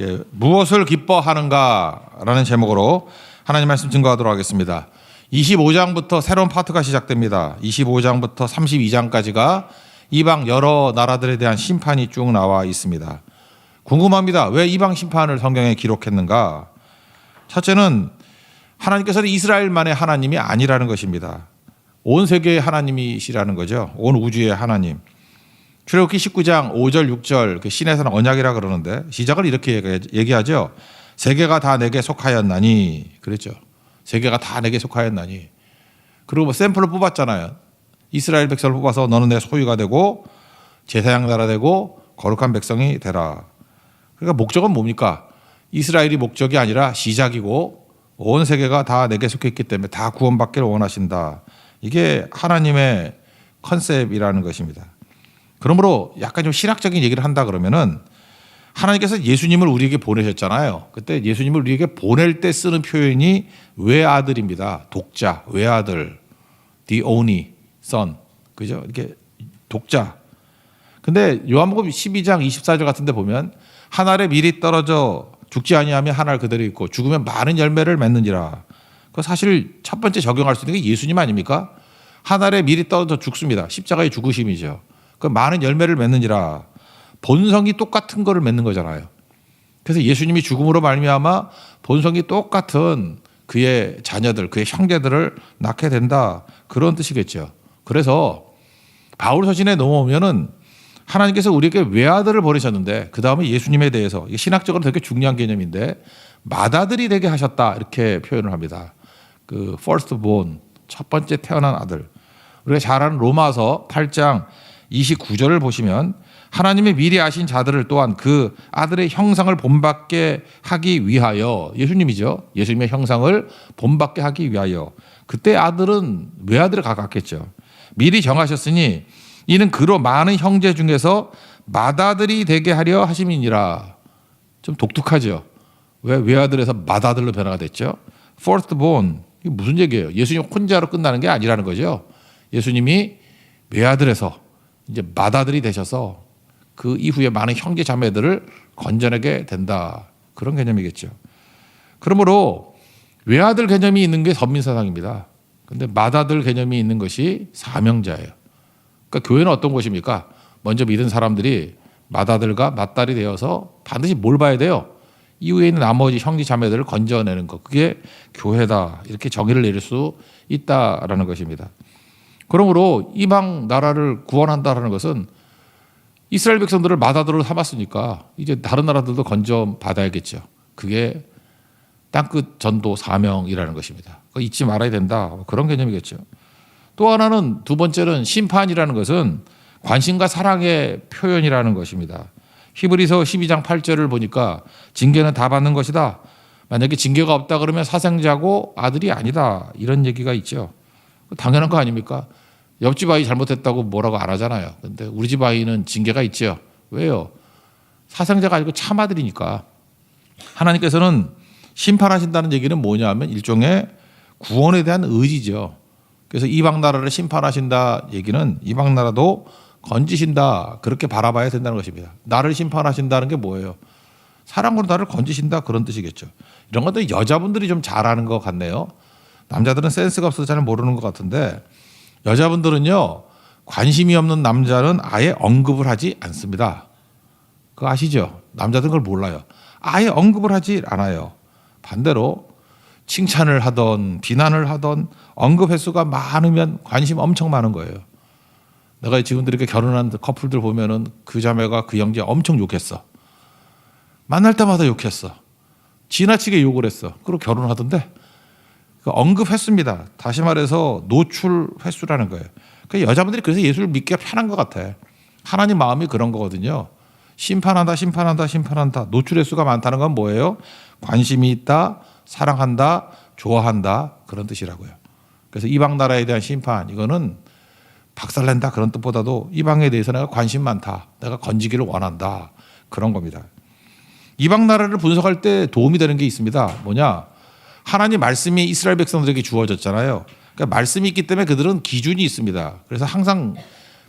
예, 무엇을 기뻐하는가라는 제목으로 하나님 말씀 증거하도록 하겠습니다. 25장부터 새로운 파트가 시작됩니다. 25장부터 32장까지가 이방 여러 나라들에 대한 심판이 쭉 나와 있습니다. 궁금합니다. 왜 이방 심판을 성경에 기록했는가? 첫째는 하나님께서는 이스라엘만의 하나님이 아니라는 것입니다. 온 세계의 하나님이시라는 거죠. 온 우주의 하나님. 출애굽기 19장 5절 6절 그 신에서는 언약이라 그러는데 시작을 이렇게 얘기- 얘기하죠. 세계가 다 내게 속하였나니 그랬죠. 세계가 다 내게 속하였나니. 그리고 뭐 샘플을 뽑았잖아요. 이스라엘 백성을 뽑아서 너는 내 소유가 되고 제사장 나라 되고 거룩한 백성이 되라. 그러니까 목적은 뭡니까? 이스라엘이 목적이 아니라 시작이고 온 세계가 다 내게 속해 있기 때문에 다 구원받기를 원하신다. 이게 하나님의 컨셉이라는 것입니다. 그러므로 약간 좀 신학적인 얘기를 한다 그러면은 하나님께서 예수님을 우리에게 보내셨잖아요. 그때 예수님을 우리에게 보낼 때 쓰는 표현이 외아들입니다. 독자, 외아들, the only son, 그죠? 이렇게 독자. 근데 요한복음 12장 24절 같은 데 보면 한 알에 미리 떨어져 죽지 아니하면 한 알 그대로 있고 죽으면 많은 열매를 맺느니라. 그 사실 첫 번째 적용할 수 있는 게 예수님 아닙니까? 한 알에 미리 떨어져 죽습니다. 십자가의 죽으심이죠. 그 많은 열매를 맺느니라. 본성이 똑같은 거를 맺는 거잖아요. 그래서 예수님이 죽음으로 말미암아 본성이 똑같은 그의 자녀들, 그의 형제들을 낳게 된다. 그런 뜻이겠죠. 그래서 바울 서신에 넘어오면은 하나님께서 우리에게 외아들을 보내셨는데 그 다음에 예수님에 대해서 신학적으로 되게 중요한 개념인데 맏아들이 되게 하셨다 이렇게 표현을 합니다. 그 first born 첫 번째 태어난 아들. 우리가 잘 아는 로마서 8장 29절을 보시면 하나님의 미리 아신 자들을 또한 그 아들의 형상을 본받게 하기 위하여 예수님이죠. 예수님의 형상을 본받게 하기 위하여 그때 아들은 외아들을 가깝겠죠. 미리 정하셨으니 이는 그로 많은 형제 중에서 맏아들이 되게 하려 하심이니라. 좀 독특하죠. 왜 외아들에서 맏아들로 변화가 됐죠? First born 이게 무슨 얘기예요? 예수님 혼자로 끝나는 게 아니라는 거죠. 예수님이 외아들에서 이제 맏아들이 되셔서 그 이후에 많은 형제 자매들을 건져내게 된다. 그런 개념이겠죠. 그러므로 외아들 개념이 있는 게 선민사상입니다. 근데 맏아들 개념이 있는 것이 사명자예요. 그러니까 교회는 어떤 곳입니까? 먼저 믿은 사람들이 맏아들과 맏딸이 되어서 반드시 뭘 봐야 돼요? 이후에 있는 나머지 형제 자매들을 건져내는 것. 그게 교회다. 이렇게 정의를 내릴 수 있다라는 것입니다. 그러므로 이방 나라를 구원한다라는 것은 이스라엘 백성들을 맏아들로 삼았으니까 이제 다른 나라들도 건져 받아야겠죠. 그게 땅끝 전도 사명이라는 것입니다. 잊지 말아야 된다. 그런 개념이겠죠. 또 하나는 두 번째는 심판이라는 것은 관심과 사랑의 표현이라는 것입니다. 히브리서 12장 8절을 보니까 징계는 다 받는 것이다. 만약에 징계가 없다 그러면 사생자고 아들이 아니다. 이런 얘기가 있죠. 당연한 거 아닙니까? 옆집 아이 잘못했다고 뭐라고 안 하잖아요. 근데 우리 집 아이는 징계가 있죠. 왜요? 사생자가 아니고 참아들이니까. 하나님께서는 심판하신다는 얘기는 뭐냐 하면 일종의 구원에 대한 의지죠. 그래서 이방 나라를 심판하신다 얘기는 이방 나라도 건지신다 그렇게 바라봐야 된다는 것입니다. 나를 심판하신다는 게 뭐예요? 사랑으로 나를 건지신다 그런 뜻이겠죠. 이런 것도 여자분들이 좀 잘하는 것 같네요. 남자들은 센스가 없어서 잘 모르는 것 같은데 여자분들은요 관심이 없는 남자는 아예 언급을 하지 않습니다. 그거 아시죠? 남자들은 그걸 몰라요. 아예 언급을 하지 않아요. 반대로 칭찬을 하던 비난을 하던 언급 횟수가 많으면 관심 엄청 많은 거예요. 내가 지금들 이렇게 결혼한 커플들 보면은 그 자매가 그 형제 엄청 욕했어. 만날 때마다 욕했어. 지나치게 욕을 했어. 그리고 결혼하던데 그 언급 횟수입니다. 다시 말해서 노출 횟수라는 거예요. 그 여자분들이 그래서 예수를 믿기가 편한 것 같아. 하나님 마음이 그런 거거든요. 심판한다, 심판한다, 심판한다. 노출 횟수가 많다는 건 뭐예요? 관심이 있다, 사랑한다, 좋아한다 그런 뜻이라고요. 그래서 이방 나라에 대한 심판 이거는 박살낸다 그런 뜻보다도 이방에 대해서 내가 관심 많다, 내가 건지기를 원한다 그런 겁니다. 이방 나라를 분석할 때 도움이 되는 게 있습니다. 뭐냐? 하나님 말씀이 이스라엘 백성들에게 주어졌잖아요. 그러니까 말씀이 있기 때문에 그들은 기준이 있습니다. 그래서 항상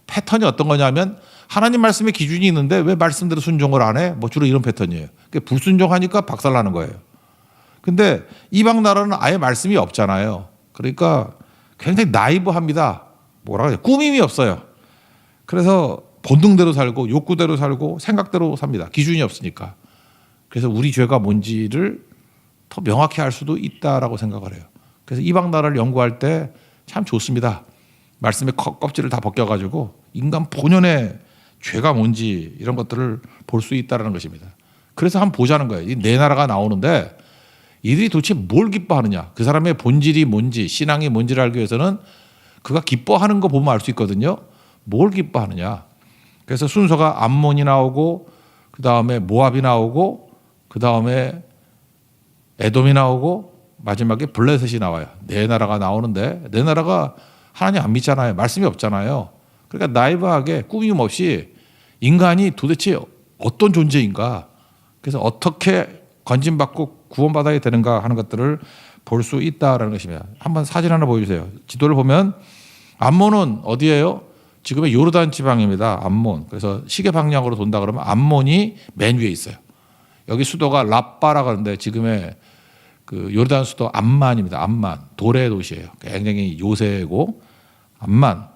패턴이 어떤 거냐면 하나님 말씀에 기준이 있는데 왜 말씀대로 순종을 안 해? 뭐 주로 이런 패턴이에요. 그러니까 불순종하니까 박살나는 거예요. 근데 이방 나라는 아예 말씀이 없잖아요. 그러니까 굉장히 나이브합니다. 뭐라 그래? 꾸밈이 없어요. 그래서 본능대로 살고 욕구대로 살고 생각대로 삽니다. 기준이 없으니까. 그래서 우리 죄가 뭔지를 더 명확히 알 수도 있다라고 생각을 해요. 그래서 이방 나라를 연구할 때 참 좋습니다. 말씀의 컵- 껍질을 다 벗겨가지고 인간 본연의 죄가 뭔지 이런 것들을 볼 수 있다라는 것입니다. 그래서 한번 보자는 거예요. 이네 나라가 나오는데 이들이 도대체 뭘 기뻐하느냐? 그 사람의 본질이 뭔지, 신앙이 뭔지를 알기 위해서는 그가 기뻐하는 거 보면 알 수 있거든요. 뭘 기뻐하느냐? 그래서 순서가 암몬이 나오고 그 다음에 모압이 나오고 그 다음에 에돔이 나오고 마지막에 블레셋이 나와요. 네 나라가 나오는데 네 나라가 하나님 안 믿잖아요. 말씀이 없잖아요. 그러니까 나이브하게 꾸밈 없이 인간이 도대체 어떤 존재인가? 그래서 어떻게 건진받고 구원받아야 되는가 하는 것들을 볼 수 있다라는 것입니다. 한번 사진 하나 보여주세요. 지도를 보면 암몬은 어디예요? 지금의 요르단 지방입니다. 암몬. 그래서 시계 방향으로 돈다 그러면 암몬이 맨 위에 있어요. 여기 수도가 라빠라 그러는데 지금의 그 요르단 수도 암만입니다. 암만 도래 도시예요. 굉장히 요새고 암만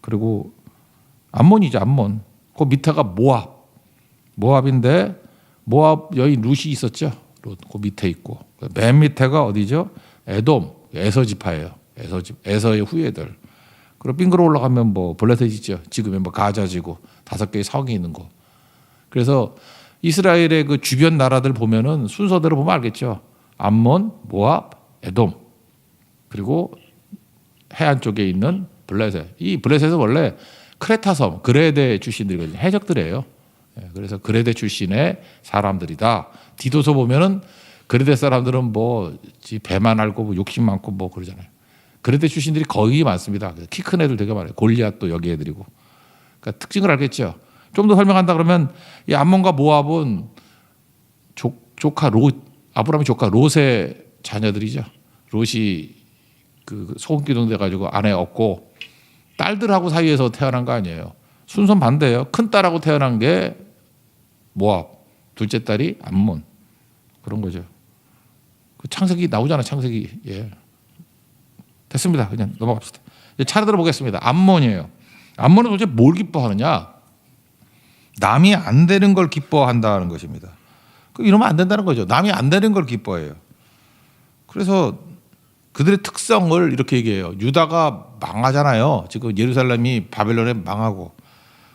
그리고 암몬이죠. 암몬. 그 밑에가 모압. 모압인데 모압 여인 룻이 있었죠. 룻. 그 밑에 있고 맨 밑에가 어디죠? 에돔. 에서 지파예요. 에서 집 에서의 후예들. 그리고 빙그러 올라가면 뭐 블레셋 있죠. 지금의 뭐 가자지구 다섯 개의 성이 있는 곳. 그래서 이스라엘의 그 주변 나라들 보면은 순서대로 보면 알겠죠. 암몬, 모압, 에돔 그리고 해안 쪽에 있는 블레셋. 이 블레셋은 원래 크레타 섬, 그레데 출신들이거든요. 해적들이에요. 예, 그래서 그레데 출신의 사람들이다. 디도서 보면은 그레데 사람들은 뭐지 배만 알고 뭐 욕심 많고 뭐 그러잖아요. 그레데 출신들이 거의 많습니다. 키 큰 애들 되게 많아요. 골리앗도 여기 애들이고. 그러니까 특징을 알겠죠. 좀 더 설명한다 그러면 이 암몬과 모압은 조, 조카 롯 아브라함의 조카 롯의 자녀들이죠. 롯이 그 소금기둥 돼 가지고 아내 없고 딸들하고 사이에서 태어난 거 아니에요. 순서 반대예요. 큰 딸하고 태어난 게 모압, 둘째 딸이 암몬 그런 거죠. 그 창세기 나오잖아 창세기 예 됐습니다. 그냥 넘어갑시다. 이제 차례대로 보겠습니다. 암몬이에요. 암몬은 도대체 뭘 기뻐하느냐? 남이 안 되는 걸 기뻐한다는 것입니다. 그 이러면 안 된다는 거죠. 남이 안 되는 걸 기뻐해요. 그래서 그들의 특성을 이렇게 얘기해요. 유다가 망하잖아요. 지금 예루살렘이 바벨론에 망하고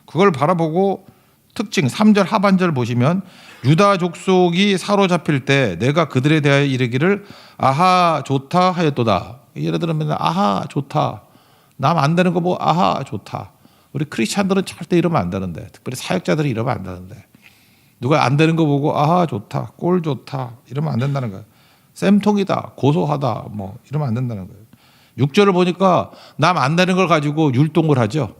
그걸 바라보고 특징 3절 하반절 보시면 유다 족속이 사로잡힐 때 내가 그들에 대하여 이르기를 아하 좋다 하였도다. 예를 들면 아하 좋다. 남 안 되는 거 보고 아하 좋다. 우리 크리스찬들은 절대 이러면 안 되는데 특별히 사역자들이 이러면 안 되는데 누가 안 되는 거 보고 아하 좋다. 꼴 좋다. 이러면 안 된다는 거예요. 쌤통이다. 고소하다. 뭐 이러면 안 된다는 거예요. 6절을 보니까 남 안 되는 걸 가지고 율동을 하죠.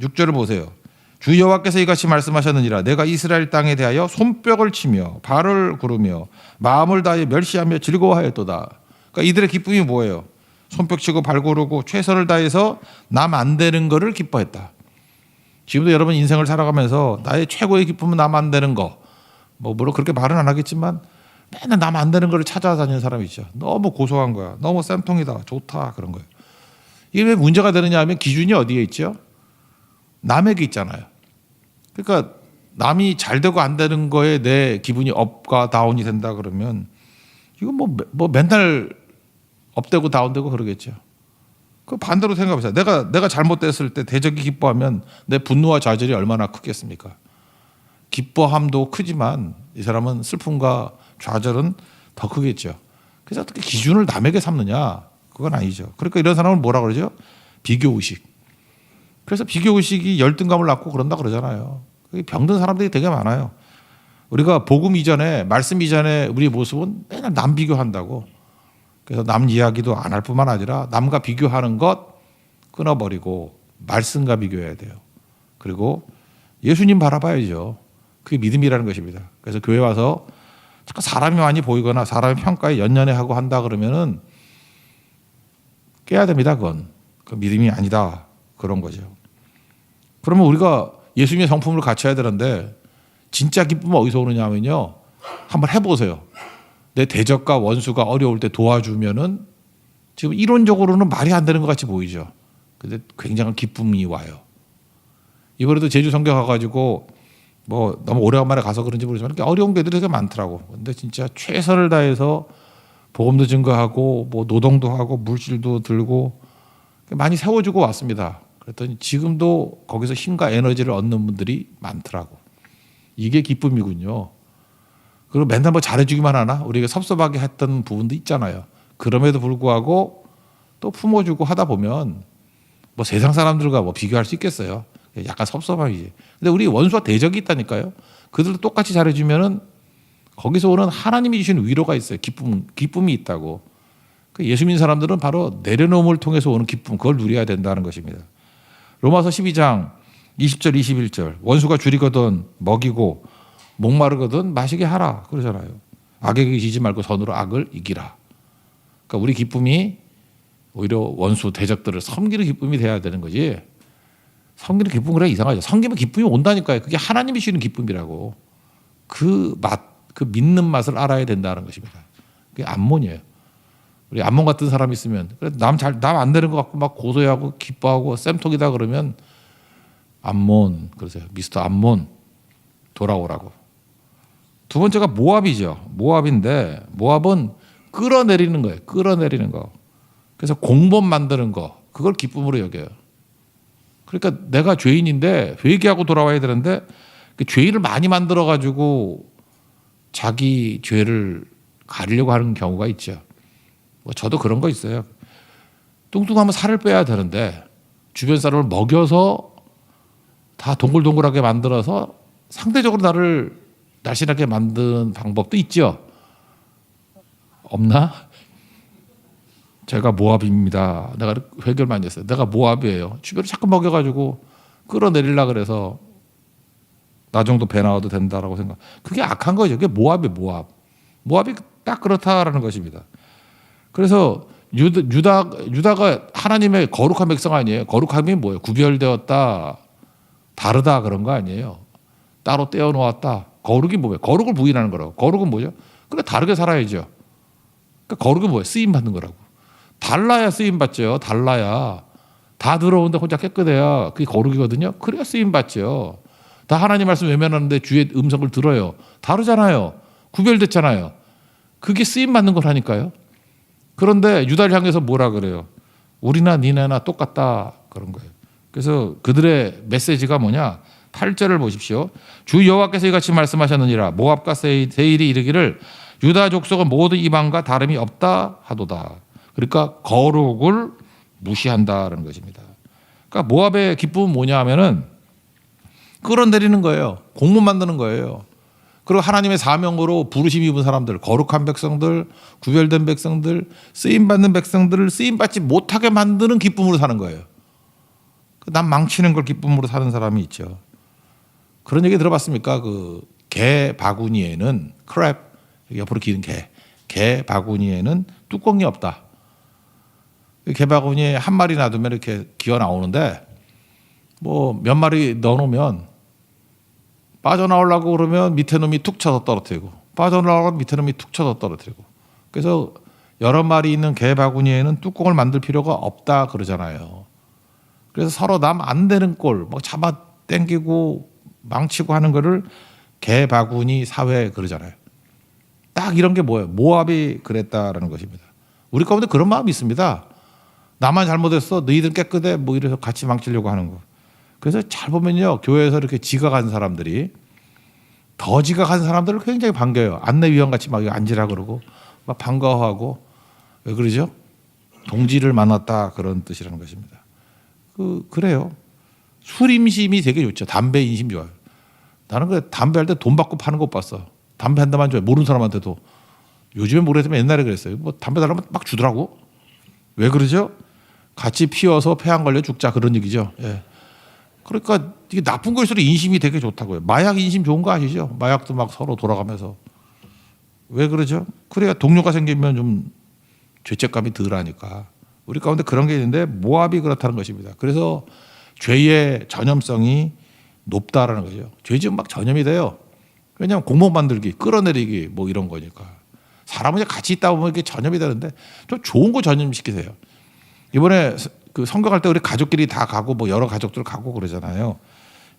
6절을 보세요. 주 여호와께서 이같이 말씀하셨느니라 내가 이스라엘 땅에 대하여 손뼉을 치며 발을 구르며 마음을 다해 멸시하며 즐거워하였도다. 그러니까 이들의 기쁨이 뭐예요? 손뼉 치고 발 구르고 최선을 다해서 남 안 되는 거를 기뻐했다. 지금도 여러분 인생을 살아가면서 나의 최고의 기쁨은 남 안 되는 거. 뭐 물론 그렇게 말은 안 하겠지만 맨날 남 안 되는 거를 찾아다니는 사람이 있죠. 너무 고소한 거야. 너무 쌤통이다. 좋다. 그런 거예요. 이게 왜 문제가 되느냐 하면 기준이 어디에 있죠? 남에게 있잖아요. 그러니까 남이 잘 되고 안 되는 거에 내 기분이 업과 다운이 된다 그러면 이건 뭐, 뭐 맨날 업되고 다운되고 그러겠죠. 그 반대로 생각해보세요. 내가 내가 잘못됐을 때 대적이 기뻐하면 내 분노와 좌절이 얼마나 크겠습니까? 기뻐함도 크지만 이 사람은 슬픔과 좌절은 더 크겠죠. 그래서 어떻게 기준을 남에게 삼느냐? 그건 아니죠. 그러니까 이런 사람을 뭐라 그러죠? 비교 의식. 그래서 비교 의식이 열등감을 낳고 그런다 그러잖아요. 병든 사람들이 되게 많아요. 우리가 복음 이전에 말씀 이전에 우리 모습은 맨날 남 비교한다고. 그래서 남 이야기도 안 할 뿐만 아니라 남과 비교하는 것 끊어버리고 말씀과 비교해야 돼요. 그리고 예수님 바라봐야죠. 그게 믿음이라는 것입니다. 그래서 교회 와서 자꾸 사람이 많이 보이거나 사람의 평가에 연연해 하고 한다 그러면은 깨야 됩니다. 그건 그 믿음이 아니다 그런 거죠. 그러면 우리가 예수님의 성품을 갖춰야 되는데 진짜 기쁨은 어디서 오느냐면요. 한번 해보세요. 내 대적과 원수가 어려울 때 도와주면은 지금 이론적으로는 말이 안 되는 것 같이 보이죠. 근데 굉장한 기쁨이 와요. 이번에도 제주 성경 가가지고 뭐 너무 오래간만에 가서 그런지 모르지만 어려운 게들이 되게 많더라고. 근데 진짜 최선을 다해서 보험도 증거하고 뭐 노동도 하고 물질도 들고 많이 세워주고 왔습니다. 그랬더니 지금도 거기서 힘과 에너지를 얻는 분들이 많더라고. 이게 기쁨이군요. 그리고 맨날 뭐 잘해주기만 하나 우리가 섭섭하게 했던 부분도 있잖아요. 그럼에도 불구하고 또 품어주고 하다 보면 뭐 세상 사람들과 뭐 비교할 수 있겠어요. 약간 섭섭함이지. 근데 우리 원수와 대적이 있다니까요. 그들도 똑같이 잘해주면은 거기서 오는 하나님이 주시는 위로가 있어요. 기쁨, 기쁨이 있다고. 그 예수 믿는 사람들은 바로 내려놓음을 통해서 오는 기쁨, 그걸 누려야 된다는 것입니다. 로마서 12장 20절, 21절. 원수가 줄이거든 먹이고 목마르거든 마시게 하라. 그러잖아요. 악에게 지지 말고 선으로 악을 이기라. 그러니까 우리 기쁨이 오히려 원수 대적들을 섬기는 기쁨이 돼야 되는 거지. 섬기는 기쁨 그래 이상하죠. 섬기면 기쁨이 온다니까요. 그게 하나님이 주시는 기쁨이라고. 그 맛, 그 믿는 맛을 알아야 된다는 것입니다. 그게 암몬이에요. 우리 암몬 같은 사람 있으면 남잘남 안 되는 것 같고 막 고소해하고 기뻐하고 쌤통이다 그러면 암몬 그러세요. 미스터 암몬 돌아오라고. 두 번째가 모압이죠. 모압인데 모압은 끌어내리는 거예요. 끌어내리는 거. 그래서 공범 만드는 거. 그걸 기쁨으로 여겨요. 그러니까 내가 죄인인데 회개하고 돌아와야 되는데 그 죄인을 많이 만들어 가지고 자기 죄를 가리려고 하는 경우가 있죠. 뭐 저도 그런 거 있어요. 뚱뚱하면 살을 빼야 되는데 주변 사람을 먹여서 다 동글동글하게 만들어서 상대적으로 나를 날씬하게 만드는 방법도 있죠. 없나? 제가 모압입니다. 내가 회결 많이 했어요. 내가 모압이에요. 주변을 자꾸 먹여가지고 끌어내리려 그래서 나 정도 배 나와도 된다라고 생각. 그게 악한 거죠. 그게 모압이 모압. 모압이 딱 그렇다라는 것입니다. 그래서 유다, 유다 유다가 하나님의 거룩한 백성 아니에요. 거룩함이 뭐예요? 구별되었다, 다르다 그런 거 아니에요. 따로 떼어 놓았다. 거룩이 뭐예요? 거룩을 부인하는 거라고. 거룩은 뭐죠? 그래 다르게 살아야죠. 그러니까 거룩은 뭐예요? 쓰임 받는 거라고. 달라야 쓰임 받죠. 달라야 다 들어오는데 혼자 깨끗해야 그게 거룩이거든요. 그래야 쓰임 받죠. 다 하나님 말씀 외면하는데 주의 음성을 들어요. 다르잖아요. 구별됐잖아요. 그게 쓰임 받는 거라니까요. 그런데 유다를 향해서 뭐라 그래요? 우리나 니네나 똑같다 그런 거예요. 그래서 그들의 메시지가 뭐냐? 8절을 보십시오. 주 여호와께서 이같이 말씀하셨느니라 모압과 세일이 이르기를 유다 족속은 모두 이방과 다름이 없다 하도다. 그러니까 거룩을 무시한다라는 것입니다. 그러니까 모압의 기쁨은 뭐냐 하면은 끌어내리는 거예요. 공문 만드는 거예요. 그리고 하나님의 사명으로 부르심 입은 사람들, 거룩한 백성들, 구별된 백성들, 쓰임 받는 백성들을 쓰임 받지 못하게 만드는 기쁨으로 사는 거예요. 난 망치는 걸 기쁨으로 사는 사람이 있죠. 그런 얘기 들어봤습니까? 그 개 바구니에는 크랩 옆으로 기는 개, 개 바구니에는 뚜껑이 없다. 개 바구니에 한 마리 놔두면 이렇게 기어 나오는데 뭐 몇 마리 넣어놓으면 빠져나오려고 그러면 밑에 놈이 툭 쳐서 떨어뜨리고 빠져나오려고 밑에 놈이 툭 쳐서 떨어뜨리고 그래서 여러 마리 있는 개 바구니에는 뚜껑을 만들 필요가 없다 그러잖아요. 그래서 서로 남 안 되는 꼴, 막 잡아 당기고 망치고 하는 거를 개 바구니 사회 그러잖아요. 딱 이런 게 뭐예요? 모압이 그랬다라는 것입니다. 우리 가운데 그런 마음이 있습니다. 나만 잘못했어. 너희들 깨끗해. 뭐 이래서 같이 망치려고 하는 거. 그래서 잘 보면요. 교회에서 이렇게 지각한 사람들이 더 지각한 사람들을 굉장히 반겨요. 안내위원 같이 막 앉으라 그러고 막 반가워하고 왜 그러죠? 동지를 만났다 그런 뜻이라는 것입니다. 그 그래요. 술 임심이 되게 좋죠. 담배 인심 좋아요. 나는 그 담배 할 때 돈 받고 파는 거 봤어. 담배 한 대만 줘요. 모르는 사람한테도. 요즘에 모르겠지만 옛날에 그랬어요. 뭐 담배 달라면 막 주더라고. 왜 그러죠? 같이 피워서 폐암 걸려 죽자 그런 얘기죠. 예. 그러니까 이게 나쁜 걸수록 인심이 되게 좋다고요. 마약 인심 좋은 거 아시죠? 마약도 막 서로 돌아가면서 왜 그러죠? 그래야 동료가 생기면 좀 죄책감이 덜하니까 우리 가운데 그런 게 있는데 모압이 그렇다는 것입니다. 그래서 죄의 전염성이 높다라는 거죠. 죄 지으면 막 전염이 돼요. 왜냐하면 공무원 만들기, 끌어내리기 뭐 이런 거니까. 사람은 같이 있다 보면 이게 전염이 되는데 좀 좋은 거 전염시키세요. 이번에 서- 그 선거 갈 때 우리 가족끼리 다 가고 뭐 여러 가족들 가고 그러잖아요.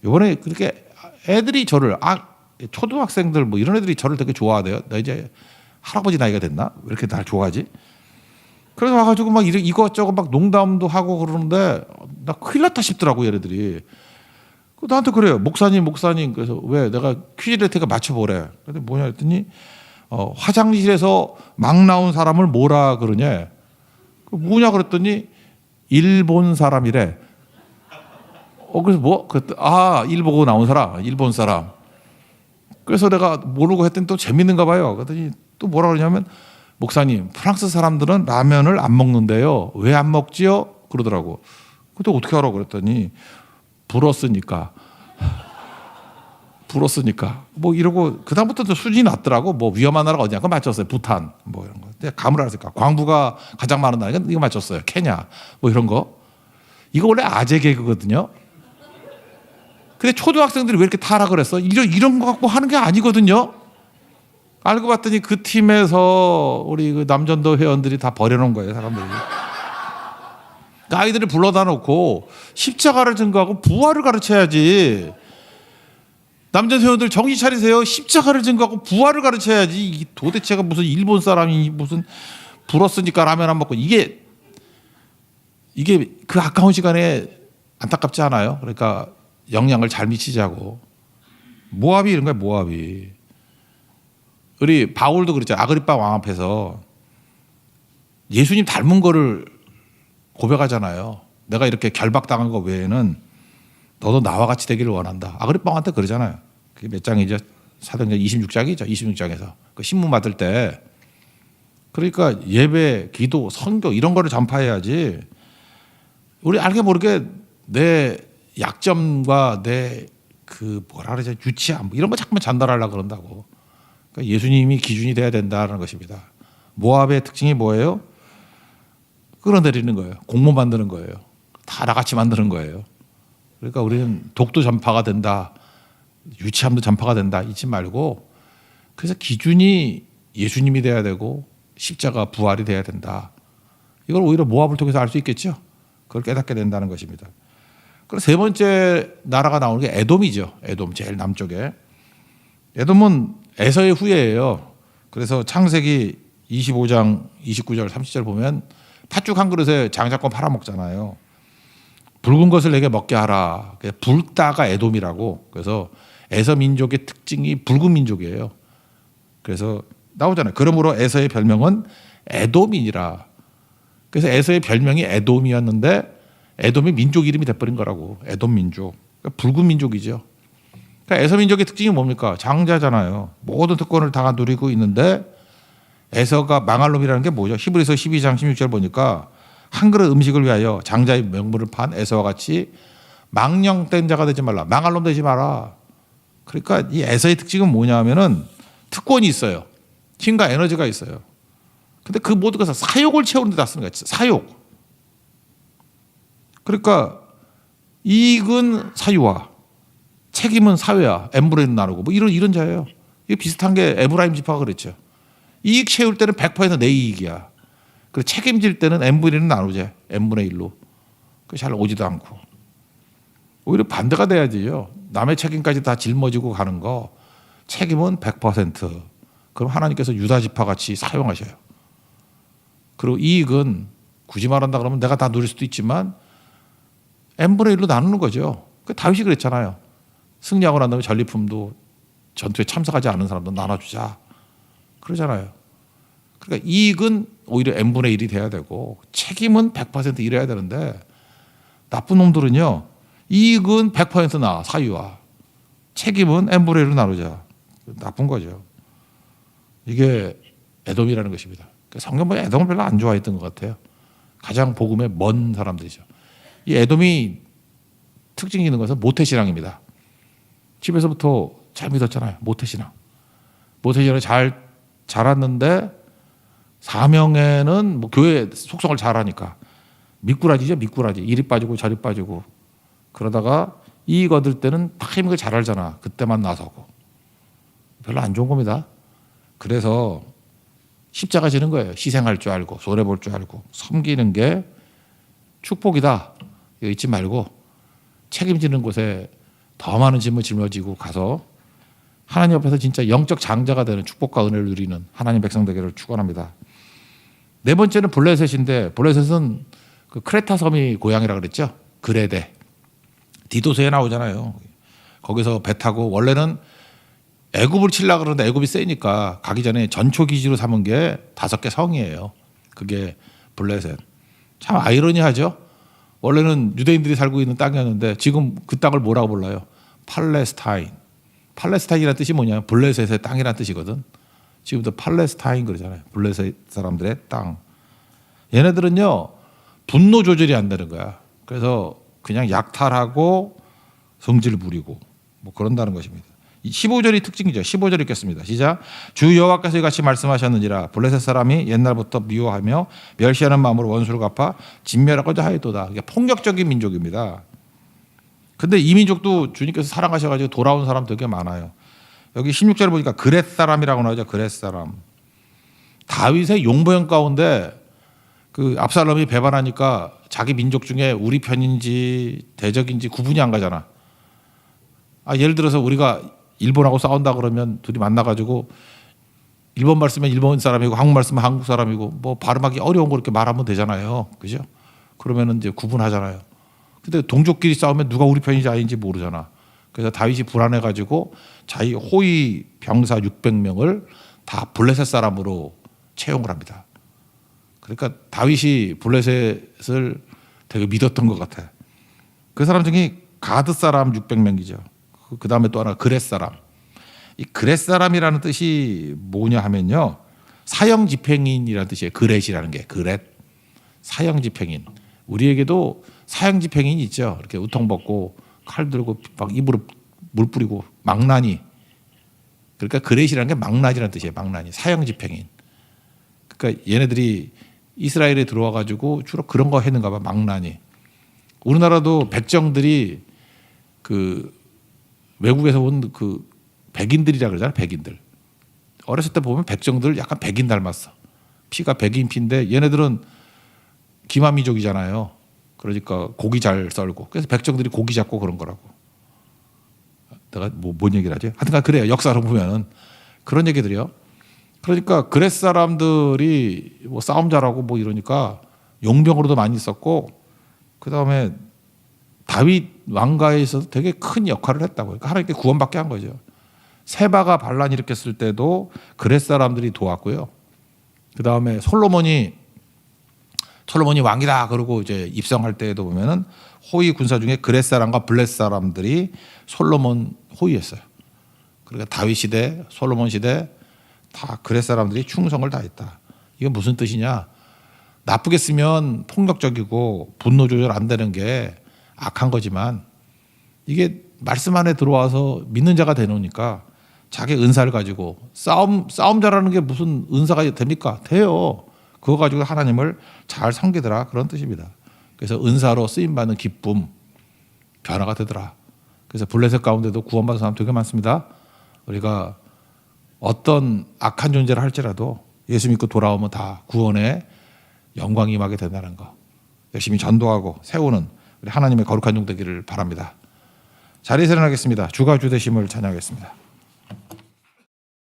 이번에 그렇게 애들이 저를 아 초등학생들 뭐 이런 애들이 저를 되게 좋아하대요. 나 이제 할아버지 나이가 됐나? 왜 이렇게 날 좋아하지? 그래서 와가지고 막 이것저것 막 농담도 하고 그러는데 나 큰일 났다 싶더라고 얘네들이. 그 나한테 그래요. 목사님, 목사님. 그래서 왜 내가 퀴즈를 테니까 맞춰보래. 근데 뭐냐 했더니 어, 화장실에서 막 나온 사람을 뭐라 그러냐. 그 뭐냐 그랬더니 일본 사람이래. 어 그래서 뭐? 그랬더니 아, 일 보고 나온 사람, 일본 사람. 그래서 내가 모르고 했더니 또 재밌는가 봐요. 그랬더니 또 뭐라 그러냐면 목사님, 프랑스 사람들은 라면을 안 먹는데요. 왜 안 먹지요? 그러더라고. 그때 어떻게 알아? 그랬더니 불었으니까. 불었으니까. 뭐 이러고 그다음부터 또 수준이 낮더라고. 뭐 위험한 나라가 어디냐? 그거 맞췄어요. 부탄. 뭐 이런 거. 근데 감을 알았으니까. 광부가 가장 많은 나라가 이거 맞췄어요. 케냐. 뭐 이런 거. 이거 원래 아재 개그거든요. 근데 초등학생들이 왜 이렇게 타락을 했어? 이런 이런 거 갖고 하는 게 아니거든요. 알고 봤더니 그 팀에서 우리 그 남전도 회원들이 다 버려놓은 거예요, 사람들이. 그 아이들을 불러다 놓고 십자가를 증거하고 부활을 가르쳐야지. 남전 회원들 정신 차리세요. 십자가를 증거하고 부활을 가르쳐야지. 이 도대체가 무슨 일본 사람이 무슨 불었으니까 라면 안 먹고 이게 이게 그 아까운 시간에 안타깝지 않아요? 그러니까 영향을 잘 미치자고. 모압이 이런 거야, 모압이. 우리 바울도 그랬죠. 아그리파 왕 앞에서 예수님 닮은 거를 고백하잖아요. 내가 이렇게 결박당한 거 외에는 너도 나와 같이 되기를 원한다. 아그리파 왕한테 그러잖아요. 그게 몇 장이죠? 사도행전 26장이죠. 26장에서 그 신문 받을 때 그러니까 예배, 기도, 선교 이런 거를 전파해야지. 우리 알게 모르게 내 약점과 내 그 뭐라 그러지 유치함 뭐 이런 거 자꾸만 전달하려고 그런다고. 그러니까 예수님이 기준이 돼야 된다는 것입니다. 모압의 특징이 뭐예요? 끌어내리는 거예요. 공모 만드는 거예요. 다 나같이 만드는 거예요. 그러니까 우리는 독도 전파가 된다. 유치함도 전파가 된다. 잊지 말고 그래서 기준이 예수님이 돼야 되고 십자가 부활이 돼야 된다. 이걸 오히려 모압을 통해서 알 수 있겠죠. 그걸 깨닫게 된다는 것입니다. 그리고 세 번째 나라가 나오는 게 에돔이죠. 에돔 제일 남쪽에. 에돔은 에서의 후예예요. 그래서 창세기 25장 29절 30절 보면 팥죽 한 그릇에 장작권 팔아먹잖아요. 붉은 것을 내게 먹게 하라. 붉다가 에돔이라고. 그래서 에서 민족의 특징이 붉은 민족이에요. 그래서 나오잖아요. 그러므로 에서의 별명은 에돔이니라. 그래서 에서의 별명이 에돔이었는데 에돔이 민족 이름이 돼버린 거라고. 에돔 민족. 그러니까 붉은 민족이죠. 그러니까 에서 민족의 특징이 뭡니까? 장자잖아요. 모든 특권을 다 누리고 있는데 에서가 망할 놈이라는 게 뭐죠? 히브리서 12장 16절 보니까 한 그릇 음식을 위하여 장자의 명물을 판 에서와 같이 망령된 자가 되지 말라. 망할 놈 되지 마라. 그러니까 이 에서의 특징은 뭐냐면은 특권이 있어요. 힘과 에너지가 있어요. 근데 그 모든 것을 사욕을 채우는 데다 쓰는 거야. 사욕. 그러니까 이익은 사유와 책임은 사회와 엠브레인 나누고 뭐 이런 이런 자예요. 이게 비슷한 게 에브라임 지파가 그랬죠. 이익 채울 때는 100%내 이익이야. 그리고 책임질 때는 1은 나누자. n분의 1로. 그잘 오지도 않고. 오히려 반대가 돼야지요. 남의 책임까지 다 짊어지고 가는 거 책임은 100%. 그럼 하나님께서 유다 지파 같이 사용하셔요. 그리고 이익은 굳이 말한다 그러면 내가 다 누릴 수도 있지만 1로 나누는 거죠. 그 다윗이 그랬잖아요. 승리하고 난 다음에 전리품도 전투에 참석하지 않은 사람도 나눠주자. 그러잖아요. 그러니까 이익은 오히려 n분의 1이 돼야 되고 책임은 100% 이래야 되는데 나쁜 놈들은요. 이익은 100% 나, 사유와. 책임은 n분의 1로 나누자. 나쁜 거죠. 이게 에돔이라는 것입니다. 그러니까 성경 보면 에돔을 별로 안 좋아했던 것 같아요. 가장 복음에 먼 사람들이죠. 이 에돔이 특징이 있는 것은 모태신앙입니다. 집에서부터 잘 믿었잖아요. 모태신앙. 모태신앙을 잘 자랐는데 사명에는 뭐 교회 속성을 잘하니까 미꾸라지죠. 미꾸라지. 이리 빠지고 저리 빠지고 그러다가 이익 얻을 때는 타이밍을 잘 알잖아. 그때만 나서고. 별로 안 좋은 겁니다. 그래서 십자가 지는 거예요. 희생할 줄 알고 손해 볼 줄 알고 섬기는 게 축복이다. 잊지 말고 책임지는 곳에 더 많은 짐을 짊어지고 가서 하나님 앞에서 진짜 영적 장자가 되는 축복과 은혜를 누리는 하나님 백성 되기를 축원합니다. 네 번째는 블레셋인데 블레셋은 그 크레타 섬이 고향이라 그랬죠. 그레데 디도서에 나오잖아요. 거기서 배 타고 원래는 애굽을 칠라 그러는데 애굽이 세니까 가기 전에 전초 기지로 삼은 게 다섯 개 성이에요. 그게 블레셋. 참 아이러니하죠. 원래는 유대인들이 살고 있는 땅이었는데 지금 그 땅을 뭐라고 불러요? 팔레스타인. 팔레스타인이라는 뜻이 뭐냐? 블레셋의 땅이라는 뜻이거든. 지금도 팔레스타인 그러잖아요. 블레셋 사람들의 땅. 얘네들은요 분노 조절이 안 되는 거야. 그래서 그냥 약탈하고 성질 부리고 뭐 그런다는 것입니다. 이 15절이 특징이죠. 15절 읽겠습니다. 시작. 주 여호와께서 이같이 말씀하셨느니라. 블레셋 사람이 옛날부터 미워하며 멸시하는 마음으로 원수를 갚아 진멸하고자 하였도다. 이게 폭력적인 민족입니다. 근데 이 민족도 주님께서 사랑하셔가지고 돌아온 사람 되게 많아요. 여기 16절 보니까 그렛 사람이라고 나오죠. 그렛 사람. 다윗의 용보형 가운데 그 압살롬이 배반하니까 자기 민족 중에 우리 편인지 대적인지 구분이 안 가잖아. 아 예를 들어서 우리가 일본하고 싸운다 그러면 둘이 만나가지고 일본 말 쓰면 일본 사람이고 한국 말 쓰면 한국 사람이고 뭐 발음하기 어려운 거 이렇게 말하면 되잖아요. 그죠? 그러면은 이제 구분하잖아요. 근데 동족끼리 싸우면 누가 우리 편인지 아닌지 모르잖아. 그래서 다윗이 불안해가지고 자기 호위 병사 600명을 다 블레셋 사람으로 채용을 합니다. 그러니까 다윗이 블레셋을 되게 믿었던 것 같아. 그 사람 중에 가드 사람 600명이죠. 그 다음에 또 하나 그렛 사람. 이 그렛 사람이라는 뜻이 뭐냐 하면요. 사형 집행인이라는 뜻이에요. 그렛이라는 게 그렛. 사형 집행인. 우리에게도 사형 집행인이 있죠. 이렇게 우통 벗고 칼 들고 막 입으로 물 뿌리고 망나니. 그러니까 그렛이라는 게 망나니라는 뜻이에요. 망나니. 사형 집행인. 그러니까 얘네들이 이스라엘에 들어와 가지고 주로 그런 거 했는가 봐. 망나니. 우리나라도 백정들이 그 외국에서 온 그 백인들이라 그러잖아요. 백인들. 어렸을 때 보면 백정들 약간 백인 닮았어. 피가 백인 피인데 얘네들은 기마민족이잖아요. 그러니까 고기 잘 썰고 그래서 백정들이 고기 잡고 그런 거라고. 내가 뭐 뭔 얘기를 하지? 하여튼간 그래요. 역사로 보면은 그런 얘기들이요. 그러니까 그렛 사람들이 뭐 싸움 잘하고 뭐 이러니까 용병으로도 많이 있었고 그 다음에 다윗 왕가에서 되게 큰 역할을 했다고. 그러니까 하나님께 구원받게 한 거죠. 세바가 반란 일으켰을 때도 그렛 사람들이 도왔고요. 그 다음에 솔로몬이 솔로몬이 왕이다 그러고 이제 입성할 때에도 보면은 호위 군사 중에 그렛 사람과 블렛 사람들이 솔로몬 호위했어요. 그러니까 다윗 시대, 솔로몬 시대 다 그렛 사람들이 충성을 다했다. 이게 무슨 뜻이냐? 나쁘게 쓰면 폭력적이고 분노 조절 안 되는 게 악한 거지만 이게 말씀 안에 들어와서 믿는 자가 되놓으니까 자기 은사를 가지고 싸움 싸움 잘하는 게 무슨 은사가 됩니까? 돼요. 그거 가지고 하나님을 잘 섬기더라 그런 뜻입니다. 그래서 은사로 쓰임 받는 기쁨 변화가 되더라. 그래서 블레셋 가운데도 구원받은 사람 되게 많습니다. 우리가 어떤 악한 존재를 할지라도 예수 믿고 돌아오면 다 구원의 영광이 임하게 된다는 거. 열심히 전도하고 세우는 우리 하나님의 거룩한 종 되기를 바랍니다. 자리에 일어나겠습니다. 주가 주 되심을 찬양하겠습니다.